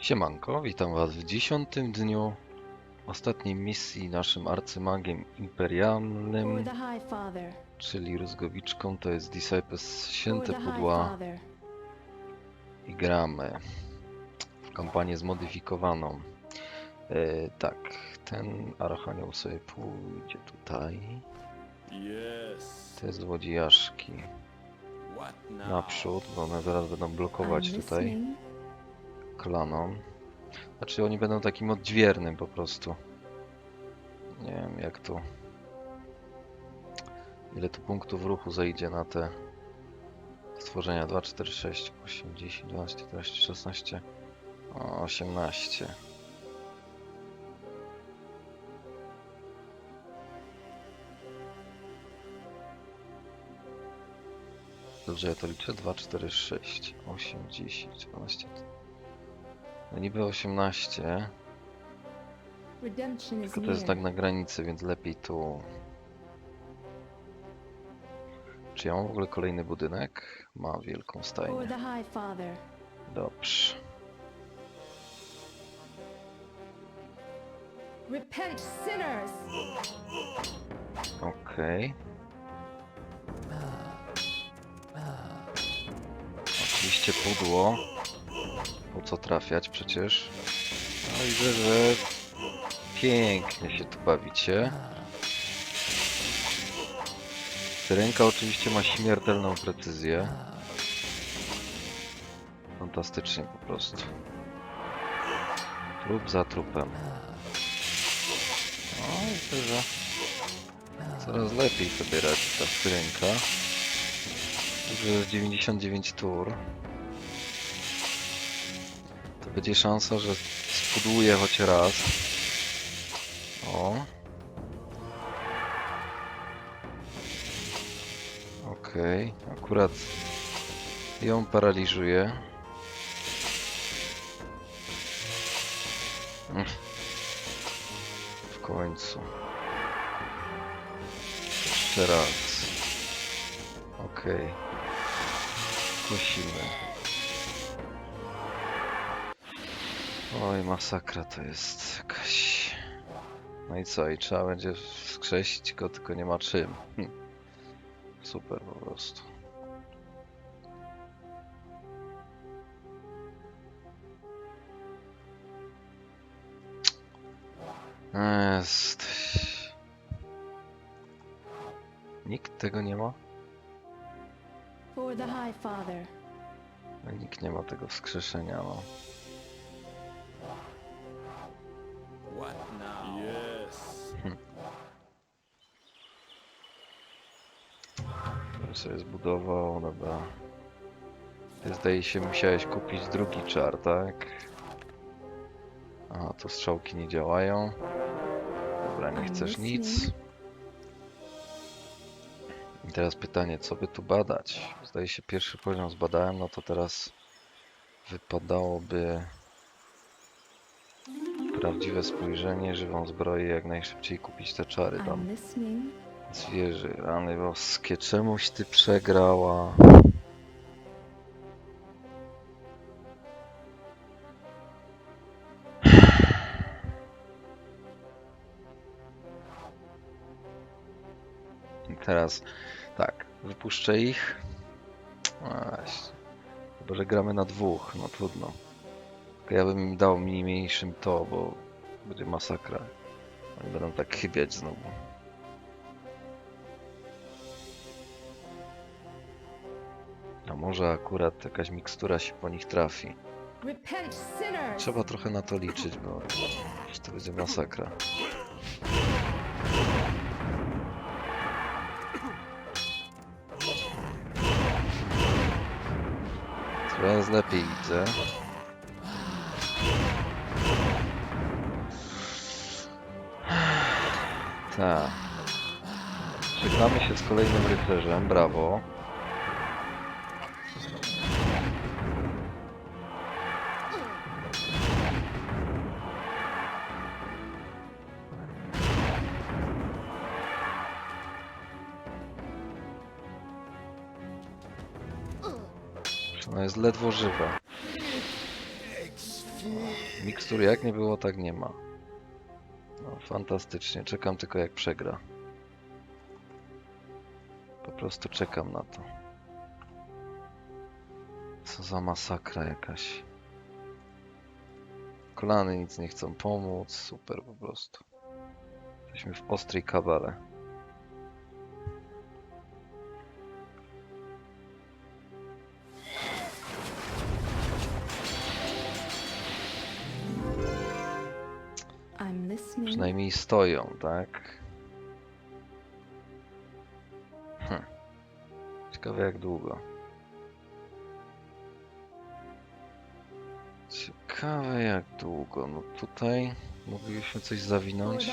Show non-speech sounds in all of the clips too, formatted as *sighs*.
Siemanko, witam was w dziesiątym dniu ostatniej misji naszym arcymagiem imperialnym, czyli Rózgowiczką, to jest Disciples Święte Pudła i gramy w kampanię zmodyfikowaną. E, tak, ten archanioł sobie pójdzie tutaj, te złodziejaszki naprzód, bo one zaraz będą blokować tutaj klanom. Znaczy oni będą takim odźwiernym po prostu. Nie wiem jak tu. Ile tu punktów ruchu zajdzie na te stworzenia? 2, 4, 6, 8, 10, 12, 14, 16, o, 18. Dobrze, ja to liczę. 2, 4, 6, 8, 10, 12. No niby 18, Redemption is tylko to jest tak na granicy, więc lepiej tu. Czy ja mam w ogóle kolejny budynek? Ma wielką stajnię. Dobrze. Repent, sinners! Okej. Oczywiście pudło. Po co trafiać przecież? No widzę, że pięknie się tu bawicie. Syrenka oczywiście ma śmiertelną precyzję. Fantastycznie po prostu. Trup za trupem. No widzę, że coraz lepiej sobie radzi ta syrenka. Że jest 99 tur. Będzie szansa, że spuduje choć raz. O. Okej, akurat ją paraliżuje. Mm. W końcu. Jeszcze raz. Okej. Kosimy. Oj, masakra to jest jakaś. No i co? I trzeba będzie wskrzesić go, tylko nie ma czym. Hm. Super po prostu. Jest. Nikt tego nie ma? For the High Father. No, Nikt nie ma tego wskrzeszenia, no. What now? Yes. Bym sobie zbudował, dobra. Ty zdaje się musiałeś kupić drugi czar, tak? Aha, to strzałki nie działają. Dobra, nie chcesz nic. I teraz pytanie, co by tu badać? Zdaje się pierwszy poziom zbadałem, no to teraz wypadałoby prawdziwe spojrzenie, żywą zbroję, jak najszybciej kupić te czary tam. Zwierzy, rany boskie, czemuś ty przegrała? *sighs* Teraz tak, wypuszczę ich. Właśnie. Chyba, że gramy na dwóch, no trudno. Tylko ja bym im dał mniejszym to, bo będzie masakra. Oni będą tak chybiać znowu. A może akurat jakaś mikstura się po nich trafi. Trzeba trochę na to liczyć, bo to będzie masakra. Coraz lepiej widzę. Tak. Żegnamy się z kolejnym rycerzem, brawo. Ona jest ledwo żywa. Mikstur jak nie było, tak nie ma. Fantastycznie. Czekam tylko jak przegra. Po prostu czekam na to. Co za masakra jakaś. Kolany nic nie chcą pomóc. Super po prostu. Jesteśmy w ostrej kabale. Stoją, tak? Hm. Ciekawe jak długo. Ciekawe jak długo. No tutaj moglibyśmy coś zawinąć.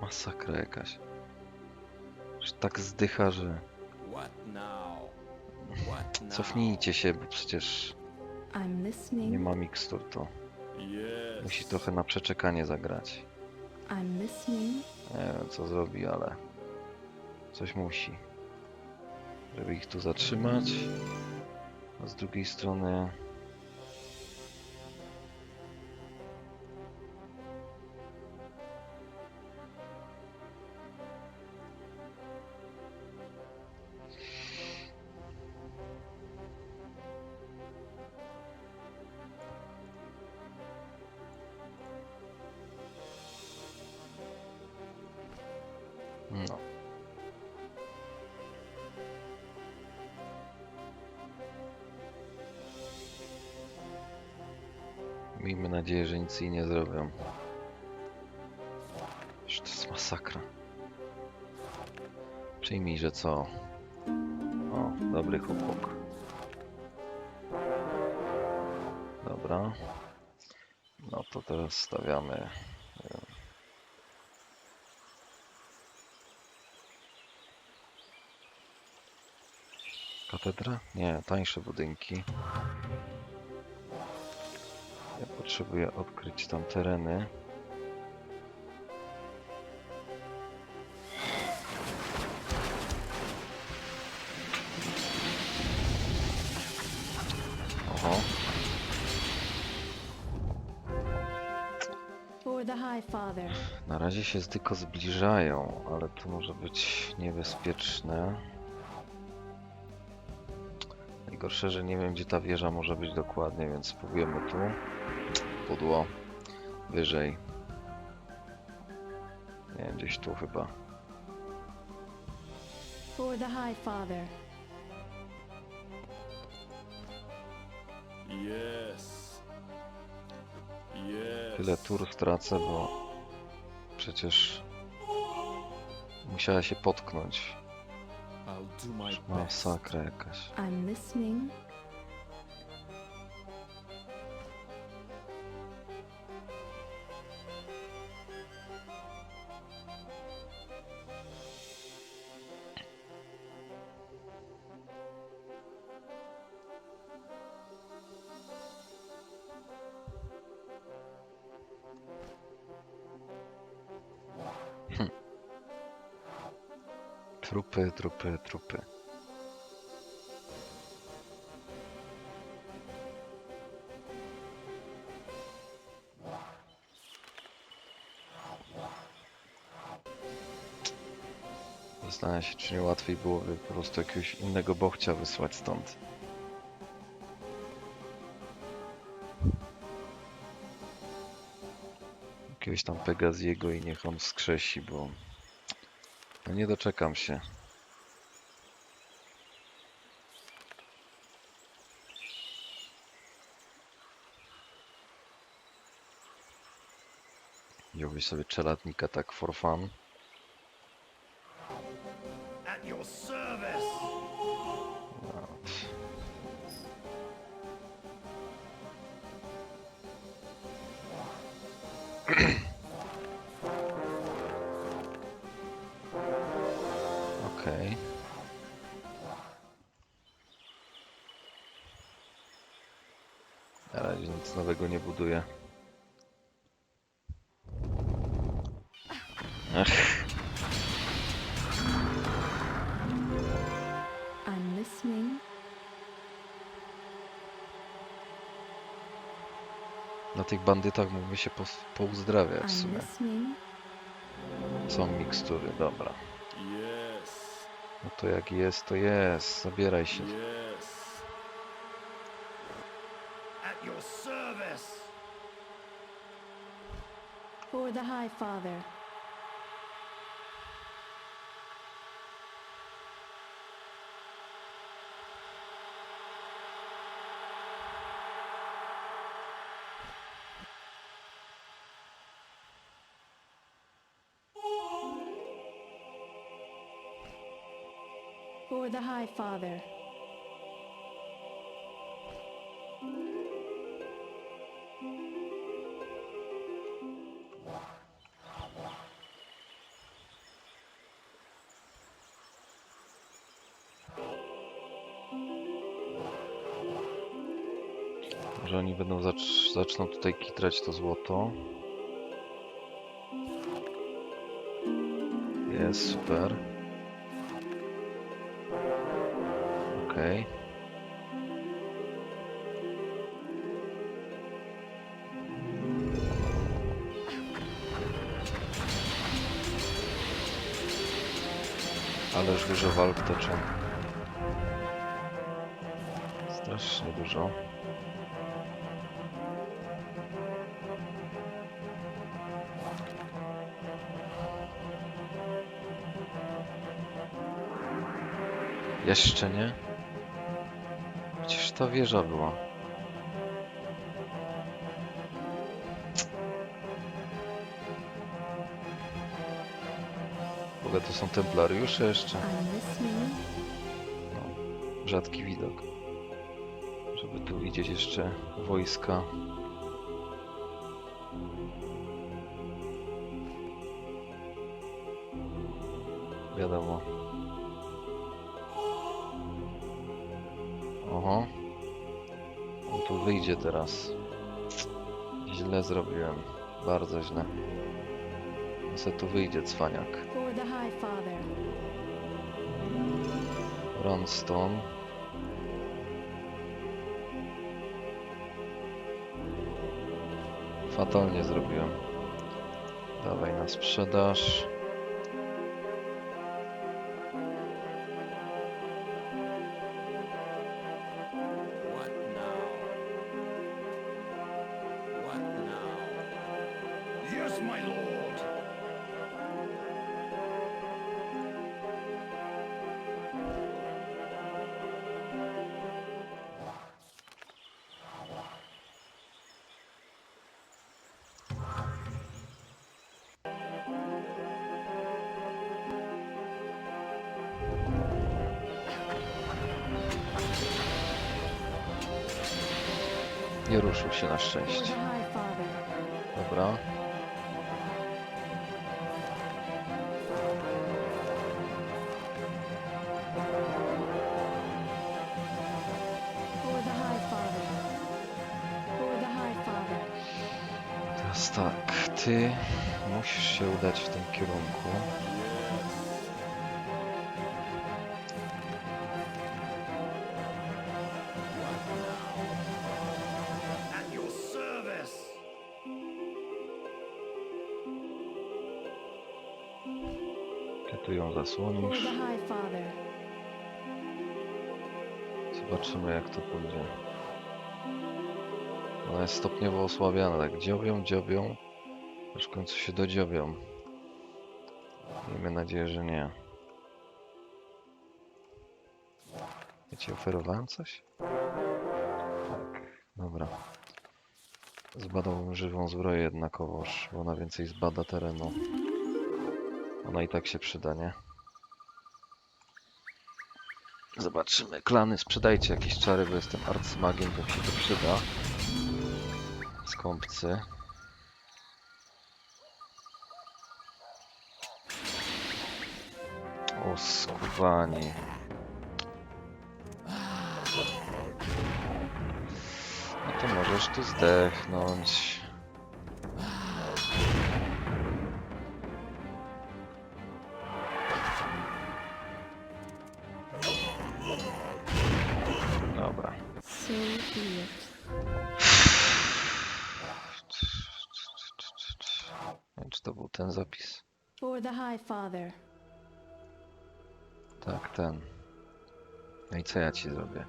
Masakra jakaś. Że tak zdycha, że *laughs* cofnijcie się, bo przecież nie ma mikstur, to Yes. musi trochę na przeczekanie zagrać. I'm listening. Nie wiem co zrobi, ale coś musi. Żeby ich tu zatrzymać. A z drugiej strony No. Miejmy nadzieję, że nic jej nie zrobią. Że to jest masakra. Przyjmij, że co? O, dobry chłopak. Dobra. No to teraz stawiamy Katedra? Nie, tańsze budynki. Ja potrzebuję odkryć tam tereny. Oho, na razie się tylko zbliżają, ale to może być niebezpieczne. Najgorsze, że nie wiem gdzie ta wieża może być dokładnie, więc spróbujemy tu. Pudło. Wyżej. Nie wiem, gdzieś tu chyba. For the High Father. Yes. Yes. Tyle tur stracę, bo przecież musiała się potknąć. I'll do my best. Masakra jakaś. I'm listening. Trupy, trupy, trupy. Zastanawiam się, czy nie łatwiej byłoby po prostu jakiegoś innego bochcia wysłać stąd. Jakiegoś tam Pegaziego i niech on wskrzesi, bo no nie doczekam się. Wziąłbyś sobie czeladnika tak for fun. No. *clears throat* Okej. Na razie nic nowego nie buduję. Ech, I'm listening. Na tych bandytach mógłby się pos- pouzdrawiać w I'm sumie. listening. Są mikstury, dobra. Yes. No to jak jest, to jest. Zabieraj się. Yes. At your service. For the High Father. For the High Father. Może oni będą zacz zaczną tutaj kitrać to złoto. Jest, super. Okej. Ależ dużo walk toczą. Strasznie dużo. Jeszcze nie? Ta wieża była. W ogóle to są templariusze jeszcze. No, rzadki widok. Żeby tu widzieć jeszcze wojska. Wiadomo. Wyjdzie teraz. Źle zrobiłem. Bardzo źle. Se tu wyjdzie, cwaniak. Runstone. Fatalnie zrobiłem. Dawaj na sprzedaż. Nie ruszył się na szczęście. Dobra. Teraz tak, ty musisz się udać w tym kierunku. Father. Zobaczymy jak to pójdzie. Ona jest stopniowo osłabiana, tak dziobią, dziobią, aż w końcu się dodziobią. Miejmy nadzieję, że nie. Ja ci oferowałem coś? Tak, dobra. Zbadałbym żywą zbroję jednakowoż, bo ona więcej zbada terenu. Ona i tak się przyda, nie? Zobaczymy. Klany, sprzedajcie jakieś czary, bo jestem arcymagiem, to mi się to przyda. Skąpcy. O. No to możesz tu zdechnąć. For the High Father. Tak, ten. No i co ja ci zrobię?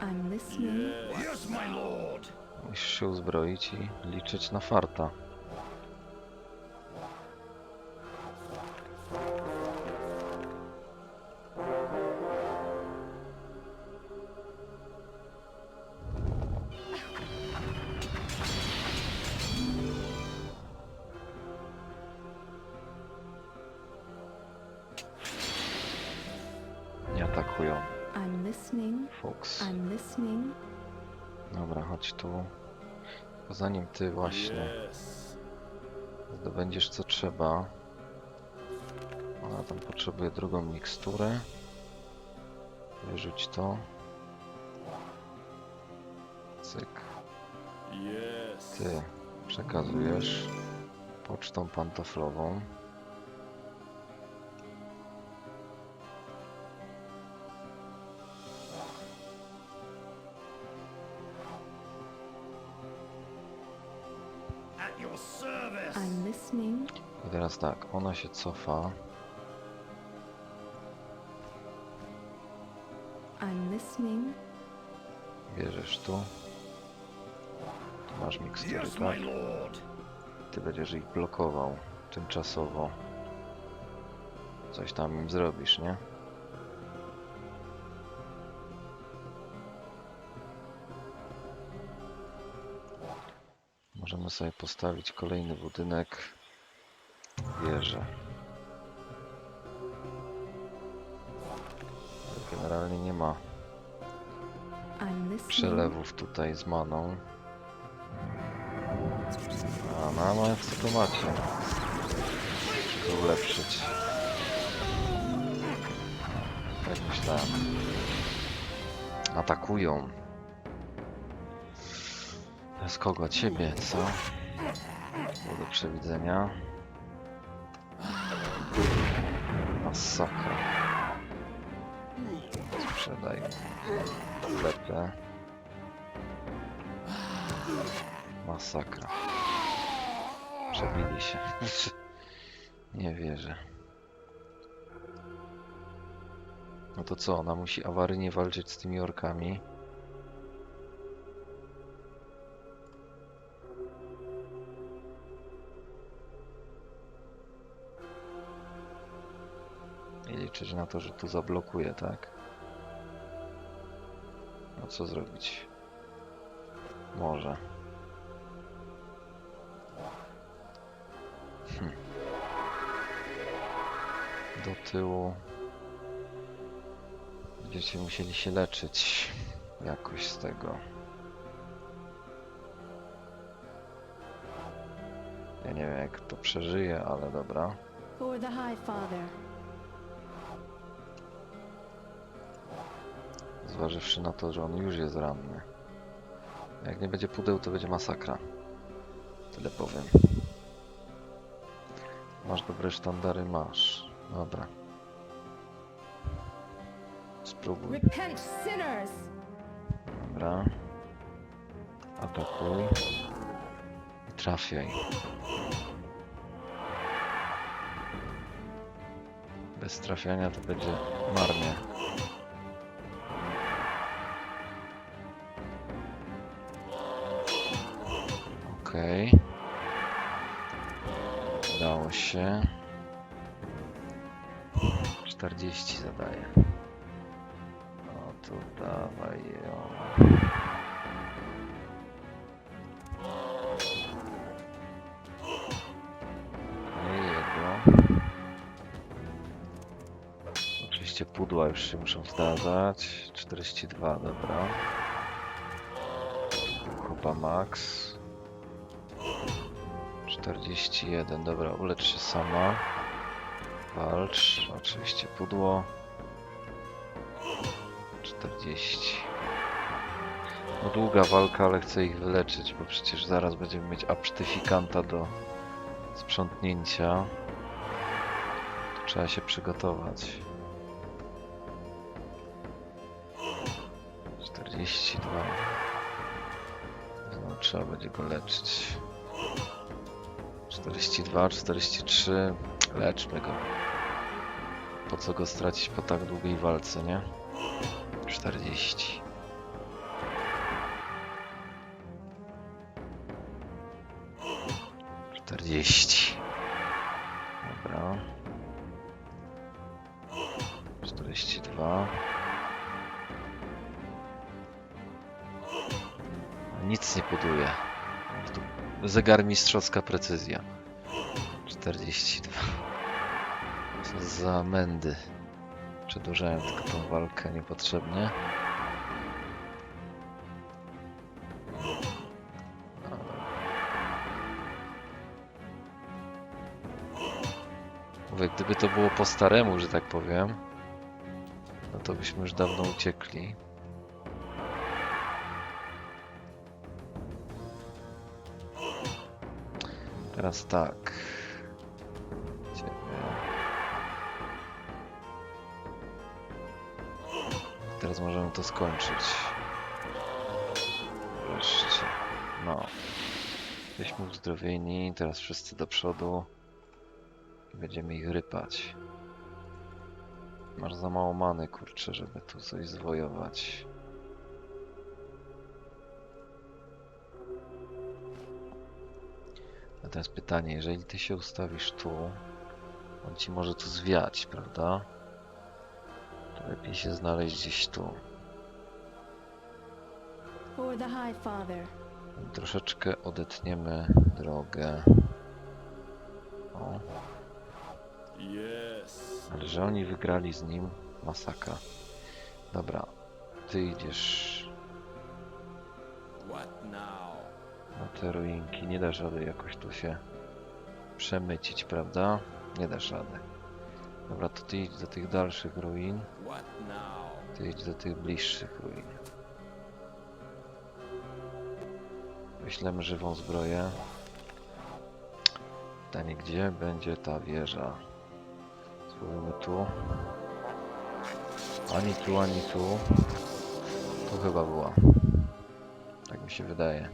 I'm listening. Yes, my lord. Musisz się uzbroić i liczyć na farta. Ty właśnie zdobędziesz co trzeba. Ona tam potrzebuje drugą miksturę. Wyrzuć to. Cyk. Ty przekazujesz pocztą pantoflową. Teraz tak, ona się cofa. I'm listening. Bierzesz tu. Tu masz mikstury, tak? Ty będziesz ich blokował tymczasowo. Coś tam im zrobisz, nie? Możemy sobie postawić kolejny budynek. Wieżę. Ale Generalnie nie ma przelewów tutaj z maną. A no, no jak co to macie? To ulepszyć. Tak myślałem. Atakują. Z kogo? Ciebie, co? Do przewidzenia. Masakra. Sprzedaj. Lepę. Masakra. Przebili się. *laughs* Nie wierzę. No to co, ona musi awaryjnie walczyć z tymi orkami. Liczyć na to, że to zablokuje, tak? No co zrobić? Może. Hm. Do tyłu. Będziecie musieli się leczyć jakoś z tego. Ja nie wiem jak to przeżyje, ale dobra. For the High Father. Zważywszy na to, że on już jest ranny. Jak nie będzie pudeł, to będzie masakra. Tyle powiem. Masz dobre sztandary? Masz. Dobra. Spróbuj. Dobra. Atakuj. I trafiaj. Bez trafiania to będzie marnie. Okej. Udało się. 40 zadaje. No to dawaj ją. Jego. Oczywiście pudła już się muszą zdarzać. 42, dobra. Kupa max. 41, dobra, ulecz się sama. Walcz, oczywiście pudło. 40. No długa walka, ale chcę ich wyleczyć, bo przecież zaraz będziemy mieć absztyfikanta do sprzątnięcia. Trzeba się przygotować. 42. No, trzeba będzie go leczyć. 42, 43. Leczmy go. Po co go stracić po tak długiej walce, nie? 40. Czterdzieści. Dobra. Czterdzieści dwa. Nic nie buduje. Tu Zegar mistrzowska precyzja. 42. Co za mędy. Przedłużałem tylko tą walkę niepotrzebnie. Mówię, gdyby to było po staremu, że tak powiem, no to byśmy już dawno uciekli. Teraz tak. Teraz możemy to skończyć. Wreszcie. No. Jesteśmy uzdrowieni, teraz wszyscy do przodu. Będziemy ich rypać. Masz za mało many, kurczę, żeby tu coś zwojować. Teraz pytanie, jeżeli ty się ustawisz tu, on ci może tu zwiać, prawda? Lepiej się znaleźć gdzieś tu. Troszeczkę odetniemy drogę. O, ale że oni wygrali z nim, masakra. Dobra, ty idziesz na te ruinki. Nie dasz rady jakoś tu się przemycić, prawda? Nie dasz rady. Dobra, to ty idź do tych dalszych ruin. Ty idź do tych bliższych ruin. Wyślemy żywą zbroję. Pytanie, gdzie będzie ta wieża? Spróbujmy tu. Ani tu, ani tu. Tu chyba była. Tak mi się wydaje.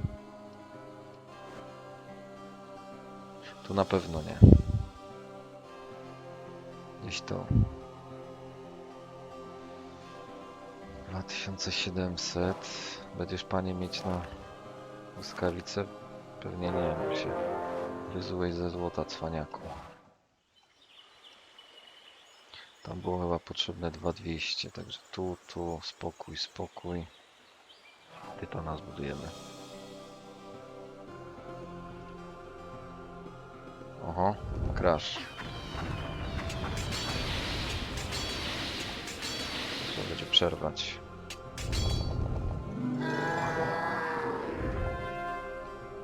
Tu na pewno nie. Gdzieś tu. 2700. Będziesz panie mieć na błyskawicę? Pewnie nie, bo się wyzułeś ze złota cwaniaku. Tam było chyba potrzebne 2200, także tu, tu, spokój, spokój. Typa nas budujemy. Oho, crash. Trzeba będzie przerwać.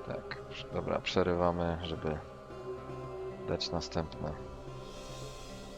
Tak, dobra, przerywamy, żeby dać następne.